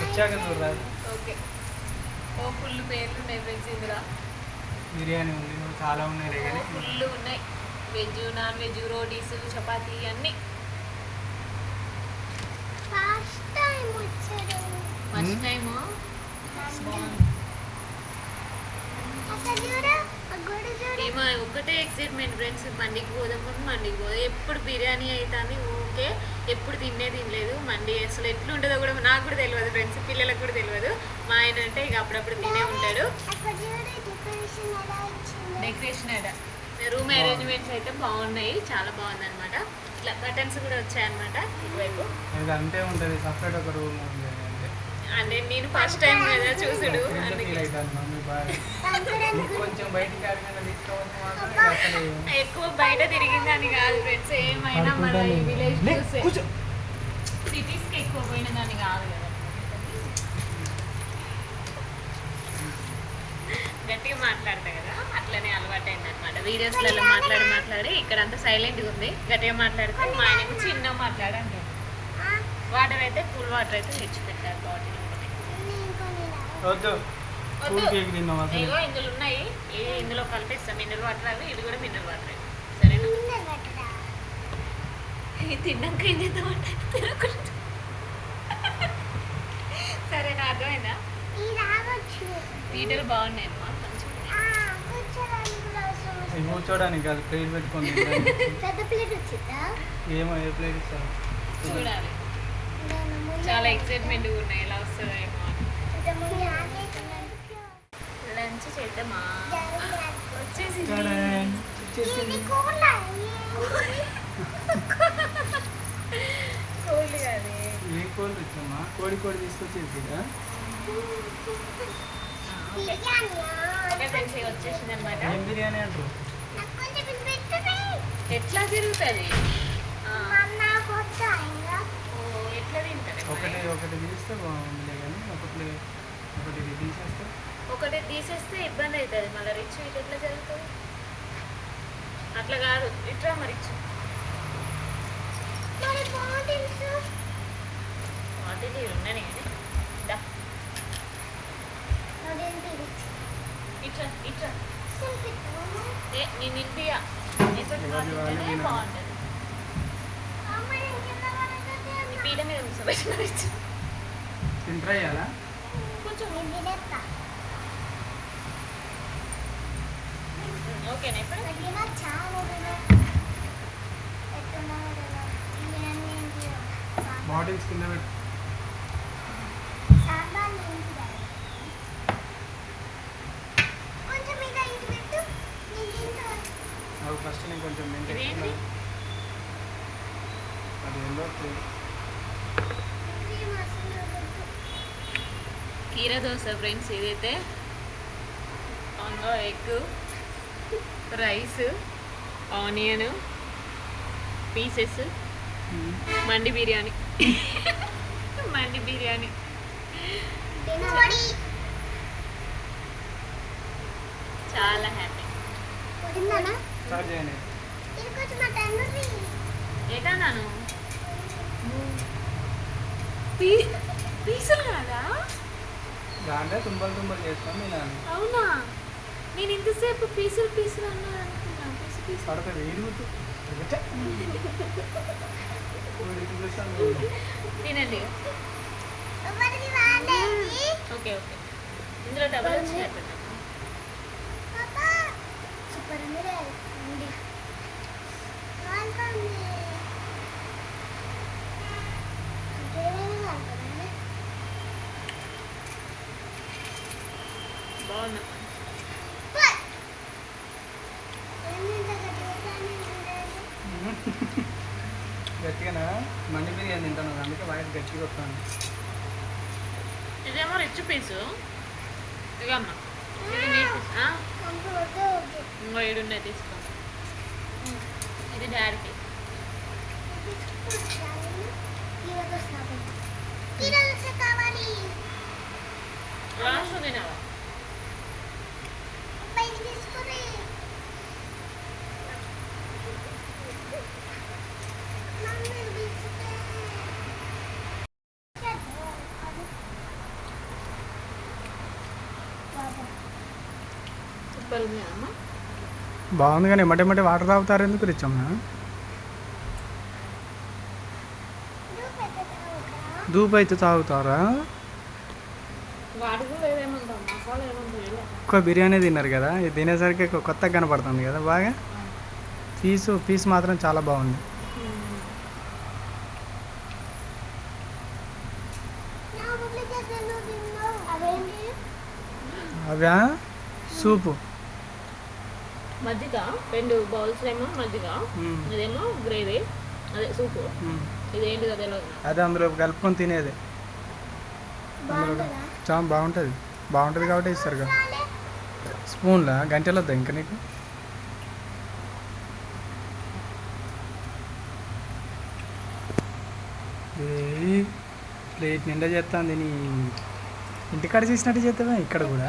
వచ్చాక ఓకే ఓ ఫుల్ పేర్లు ఉన్నాయి ఫ్రెండ్స్ ఇందులో బిర్యానీ ఉంది చాలా ఉన్నాయి కానీ ఫుల్ ఉన్నాయి veg non veg rotis chapati అన్నీ ఫస్ట్ టైం వచ్చాడు ఫస్ట్. టైం ఏమో ఒకటే ఎక్సైట్మెంట్ ఫ్రెండ్స్ మండికి పోదాం మండికి పోదాం ఎప్పుడు బిర్యానీ అవుతుంది ఓకే ఎప్పుడు తినే తినలేదు. మండి అసలు ఎట్లుంటుందో కూడా నాకు కూడా తెలియదు ఫ్రెండ్స్ పిల్లలకు కూడా తెలియదు మా ఆయన అంటే ఇక అప్పుడప్పుడు తినే ఉంటాడు. డెకరేషన్ రూమ్ అరేంజ్మెంట్స్ అయితే బాగున్నాయి చాలా బాగుంది అనమాట ఇట్లా కర్టన్స్ కూడా వచ్చాయన్నమాట ఇటువైపు. ఇది అంతే ఉంటుంది సపరేట్ ఒక రూమ్ అంటే నేను ఫస్ట్ టైం కదా చూసుడు. ఫీల్ ఎక్కువ బయట తిరిగిందని కాదు ఫ్రెండ్స్ ఏమైనా మన ఈ విలేజ్. సిటీస్కి ఎక్కువ పోయినదని కాదు కదా. గట్టిగా మాట్లాడతా కదా. అట్లనే అలవాటు అయింది అనమాట వీడియోస్లలో మాట్లాడి మాట్లాడి ఇక్కడ అంతా సైలెంట్గా ఉంది. గట్టిగా మాట్లాడితే మా ఆయనకు చిన్న మాట్లాడండి. వాటర్ అయితే కూల్ వాటర్ అయితే తెచ్చిపెట్టారు బాటిల్ ఒకటి నేను కొన్ని వద్దు. కూల్ కేక్ తిన్నాం అసలు? ఇగో ఇందులో ఉన్నాయి. ఇది ఇందులో కలిపిస్తాం. మినరల్ వాటర్ అవి. ఇది కూడా మినరల్ వాటర్. సరేనా? ముందే పెట్టరా ఇది తిన్నాక ఏం చేద్దామంటే తినకూడదు. సరేనా? అర్థమైందా? వీడియోలు బాగున్నాయి అమ్మా. కూర్చోడానికి కాదు ప్లేట్ పెట్టుకొని ఏమో ఏ ప్లేట్ ఇస్తారు చూడాలి. చాలా ఎక్సైట్మెంట్ ఉన్నాయి ఎలా వస్తుందో ఏమో లంచ్ చేద్దామా. వచ్చేసింది. కోళ్ళు కాదు ఏ కోడి తెచ్చమ్మా కోడి కోడి తీసుకొచ్చేసి బిర్యానీయా? ఓకే ఫ్రెండ్స్ ఇవి వచ్చేసింది అనమాట ఏం బిర్యానీ అంటారు. ఎట్లా తిరుగుతుంది ఎట్లా తింటారు ఒకటి ఒకటి తీస్తే బాగుంది కానీ ఒకటి ఒకటి తీసేస్తే ఇబ్బంది అవుతుంది. మళ్ళీ రిచ్ ఇటు ఎట్లా జరుగుతుంది? అట్లా కాదు. ఇట్లా? మరి రిచ్ అదేంటి ఇది? ఇట్లా ఇట్లా నేను తింటేనే తినాలి. బాగుంటుంది మీద కూర్చోబెట్టిన రిచ్ తింటారా కొంచెం తినేస్తా. ఓకేనా ఇప్పుడు. బాటిల్స్ కింద పెట్టు ఫస్ట్ నేను కొంచెం? తెచ్చుకున్నాను అది తెలీదు. క్రీమ్. కీర దోశ ఫ్రెండ్స్ ఇదైతే అందులో egg rice onion pieces mandi biryani mandi biryani. చాలా హ్యాపీ తిన్నానా? స్టార్ట్ చేయండి ఇది కొంచెం మా తండ్రి. ఏటన్నాను పీ పీసులు కాదా దాంట్లో తుంబలు తుంబలు చేసుకొని తినాలి అవునా? నేను ఇంతసేపు పీసులు పీసులు అన్నా అనుకున్నా. Piece piece. చూడు. తినండి? Okay okay. ఇందులో పాపా. సూపర్ ఉంది రే. ఉంది. బాగుంది. ఇంకేమైనా కలుపుతారండి? ఉంది? గట్టిగానా? మండి బిర్యానీ తింటాను అందుకే వాయిస్ గట్టిగా వస్తాను ఇదేమో రిచ్ పీసు ఇదమ్మ ఇది నీ. ఇంకో ఏడు ఉన్నాయి తీసుకో. ఇది డాడీకి లాస్ట్ తినావా? సూపర్ ఉంది అమ్మ. బాగుంది కానీ ఎమ్మటే ఎమ్మటే వాటర్ తాగుతారు ఎందుకు రిచ్చమ్మా ధూప్ అయితే తాగుతారా? ఎక్కువ బిర్యానీ తిన్నారు కదా ఇది తినేసరికి కొ- కొత్తగా కనపడుతుంది కదా బాగా? పీసు పీస్ మాత్రం చాలా బాగుంది. అవేంటి? అవా సూపు. మజ్జిగ రెండు బౌల్స్ ఏమో మజ్జిగ. ఇదేమో గ్రేవీ అదే సూపు. ఇదేంటిదో తెలియదు అదే అందులో కలుపుకొని తినేది. చాలా బాగుంటుంది? బాగుంటుంది. కాబట్టి ఇస్తారు కదా స్పూన్లా? గంటలు వద్దా ఇంకా నీకు? ప్లేట్ నిండా చేస్తాంది నీ. ఇంటికాడ చేసినట్టు చేస్తావా ఇక్కడ కూడా?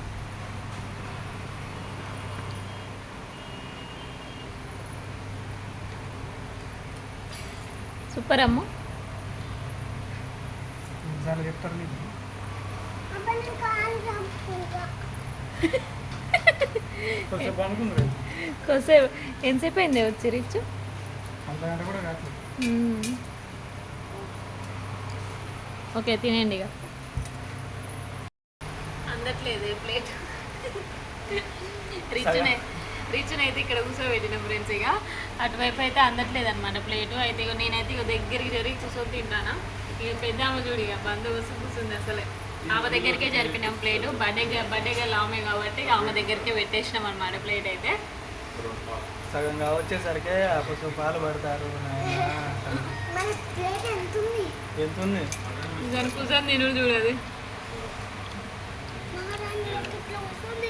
సూపర్ అమ్మ అనుకుంది కొద్దిసేపు ఎంతసేపు అయింది వచ్చి రిచ్? ఓకే తినేయండి ఇక. అందట్లేదు ప్లేట్. రిచ్నే రిచ్ని అయితే ఇక్కడ కూర్చోబెట్టిన ఫ్రెండ్స్ ఇక. అటువైపు అయితే అందట్లేదు అనమాట ప్లేటు. అయితే ఇక నేనైతే ఇక దగ్గరికి జరిగి కూర్చొని తింటాను. ఇక పెద్ద ఆమె చూడు ఇక బందోబస్తు కూర్చుంది అసలే. ఆమె దగ్గరికే జరిపినాం ప్లేటు. బర్త్డే బర్త్డే గర్ల్ ఆమె కాబట్టి ఆమె దగ్గరికే పెట్టేసినాం అనమాట ప్లేట్ అయితే. సగం వచ్చేసరికి కొంచెం పాలు పడతారు నాయనా అంటారు. మన ప్లేట్ ఎంత ఉంది ఎంత ఉంది దాని కూర్చొని తిను చూడదు వస్తుంది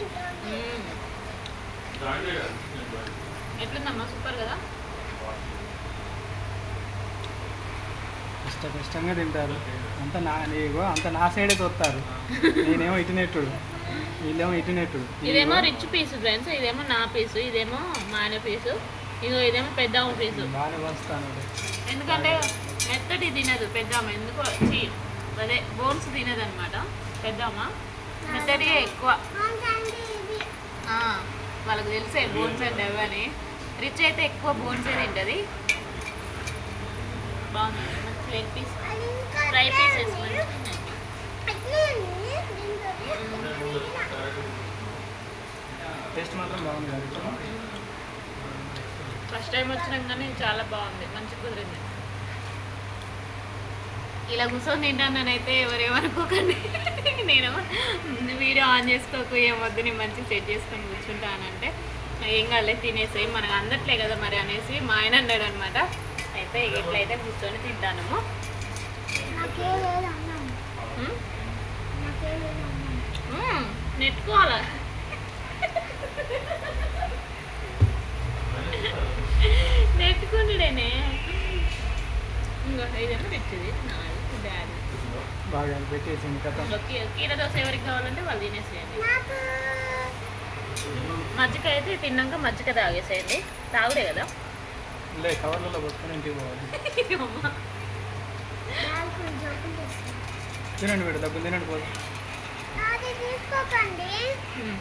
ఎట్లుందమ్మా? సూపర్ కదా? ఇష్టం ఇష్టంగా తింటారు. అంత నా నీగో అంత నా సైడే తోస్తారు. నేనేమో ఇటు నెట్టుడు వీళ్ళేమో ఇటు నెట్టుడు ఇదేమో రిచ్ పీస్ ఫ్రెండ్స్ ఇదేమో నా పీసు ఇదేమో మా ఆయన పీసు ఇదో ఇదేమో పెద్ద పీసు బాగానే వస్తాను. ఎందుకంటే మెత్తటి తినదు పెద్దమ్మ ఎందుకో అదే బోన్స్ తినదు అనమాట పెద్దమ్మ మెత్తటిగా ఎక్కువ. వాళ్ళకి తెలిసే బోన్స్ అంటే అవని రిచ్ అయితే ఎక్కువ బోన్సే తింటది. బాగుంది. Leg piece fry pieces taste మాత్రం బాగుంది? ఫస్ట్ టైం వచ్చినాం కానీ చాలా బాగుంది. మంచి కుదిరింది. ఇలా కూర్చొని తింటానైతే ఎవరేమనుకోకండి నేను వీడియో ఆన్ చేసుకోకు ఏమొద్దు నేను మంచిగా సెట్ చేసుకొని కూర్చుంటానంటే ఏం కాలే తినేసి. మనకు అందట్లే కదా మరి అనేసి మా ఆయన అన్నాడు అనమాట అయితే ఇట్లయితే కూర్చొని అన్నాను నెట్టుకోవాలా? నెట్టుకుంటుడేనే ఇంకా ఇదేమో తెచ్చింది నాది డాడీ బాగా పెట్టేసింది కథ ఇంకా కీ- కీర దోశ ఎవరికి కావాలంటే వాళ్ళు తినేసేయండి. నాకు మజ్జిగ అయితే తిన్నాక మజ్జిగ తాగేసేయండి. తాగుడే కదా? లే కవర్లలో పట్టుకొని ఇంటికి పోవాలి. తినండి వీడు డబ్బులు తినండి పోదు తీసుకోకండి ఉమ్.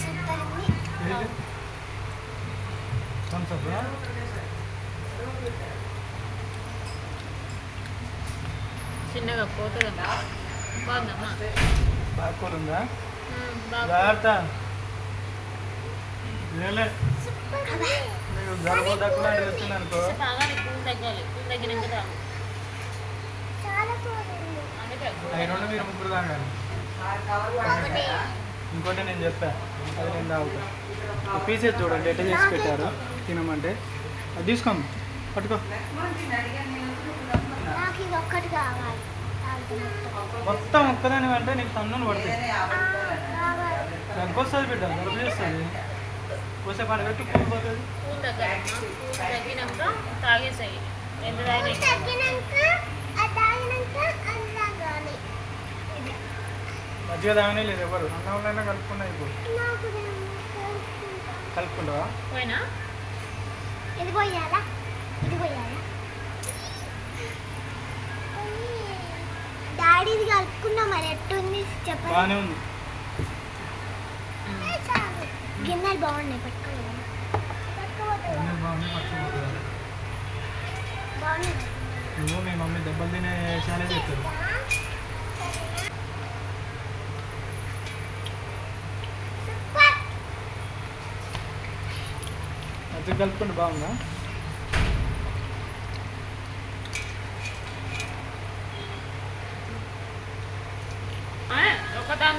సూపర్ ఉంది థమ్స్ అప్ చిన్నగా పోతుందమ్మా బాగుందమ్మా బాగా కూర ఉందా జాగ్రత్త. జలుబు వచ్చింది అనుకో. రెండు మీరు ముగ్గురు తాగాలి ఒకటి. ఇంకోటి నేను చెప్పా. అది నేను తాగుతా. పీసెస్ చూడండి ఎట్లా చేసి పెట్టారు. తినమంటే. అది తీసుకోండి పట్టుకో. నాకు ఇది ఒక్కటి కావాలి చాలు. మొత్తం ఒక్కదాని అంటే నీకు తన్నులు పడతాయి. దగ్గొస్తుంది బిడ్డ గడుపు చేస్తుంది. పోసే పని పెట్టి పూలు తగ్గినాక తాగేసాయి. ఎంత తాగాలి మధ్య తాగనే లేదు ఎవరు? అన్నంలో కలుపుకున్నా ఇప్పుడు. కలుపుకుంటావా? పోయినా? ఇది పోయాలా? ఇది పోయాలా? డాడీది కలుపుకున్నా మరి. ఎట్టుంది చెప్పండి. బాగానే ఉంది. గిన్నెలు బాగున్నాయి పట్టుకోవాలి బాగున్నాయి నువ్వు మీ మమ్మీ దెబ్బలు తినే చెప్తారు కలుపుకుంటే బాగుందా?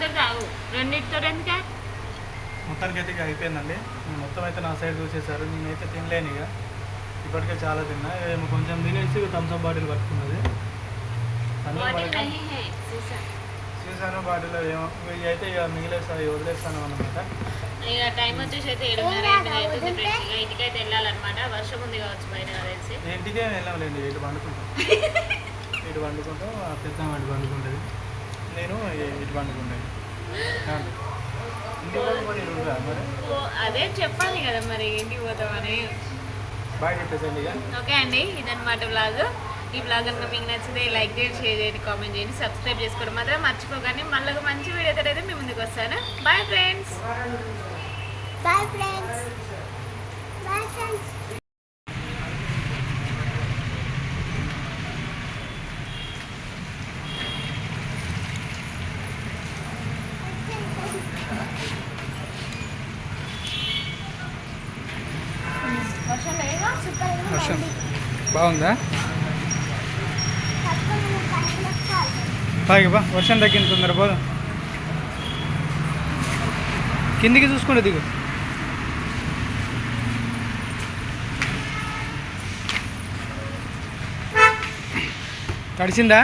దాని తాగు రెండింటితో ఎందుకే? మొత్తానికి అయితే ఇక అయిపోయిందండి. మొత్తం అయితే నా సైడ్ చూసేసారు. నేనైతే తినలేను ఇక. ఇప్పటికే చాలా తిన్నా. ఏమో కొంచెం తినేసి థమ్స్అప్ బాటిల్ పట్టుకున్నది. అన్నీ బాటిల్ ఏమో. ఇవి అయితే ఇక మిగిలేసాయి వదిలేస్తాను అనమాట ఇక టైం వచ్చేసి అయితే ఏడున్నర ఎనిమిది అవుతుంది ఇక ఇంటికైతే వెళ్ళాలన్నమాట. వర్షం ఉంది కావచ్చు బయట తెలిసి ఇంటికే వెళ్ళాంలేండి ఇటు పండుకుంటాం. ఇటు పండుకుంటాం పెద్ద పండుకుంటుంది. నేను ఇటు పండుకుంటాను అదే చెప్పాలి కదా మరి ఇంటికి పోతామని బాగా చెప్పేసండి ఓకే అండి ఇదన్నమాట బ్లాగ్ ఈ బ్లాగ్ కనుక మీకు నచ్చితే లైక్ చేయండి షేర్ చేయండి కామెంట్ చేయండి సబ్స్క్రైబ్ చేసుకోవడం మాత్రం మర్చిపోకండి. మళ్ళీ మంచి వీడియోతో అయితే మీ ముందుకు వస్తాను. Bye friends bye friends bye friends వర్షం లేదా సూపర్ ఉంది వర్షం. బండి. బాగుందా? తప్పకుండా బా వర్షం తగ్గింది తొందర పోదు. కిందికి చూసుకుంటే దిగు. తడిసిందా?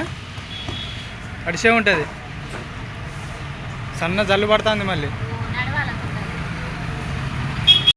తడిసే ఉంటుంది. సన్న జల్లు పడుతుంది మళ్ళీ.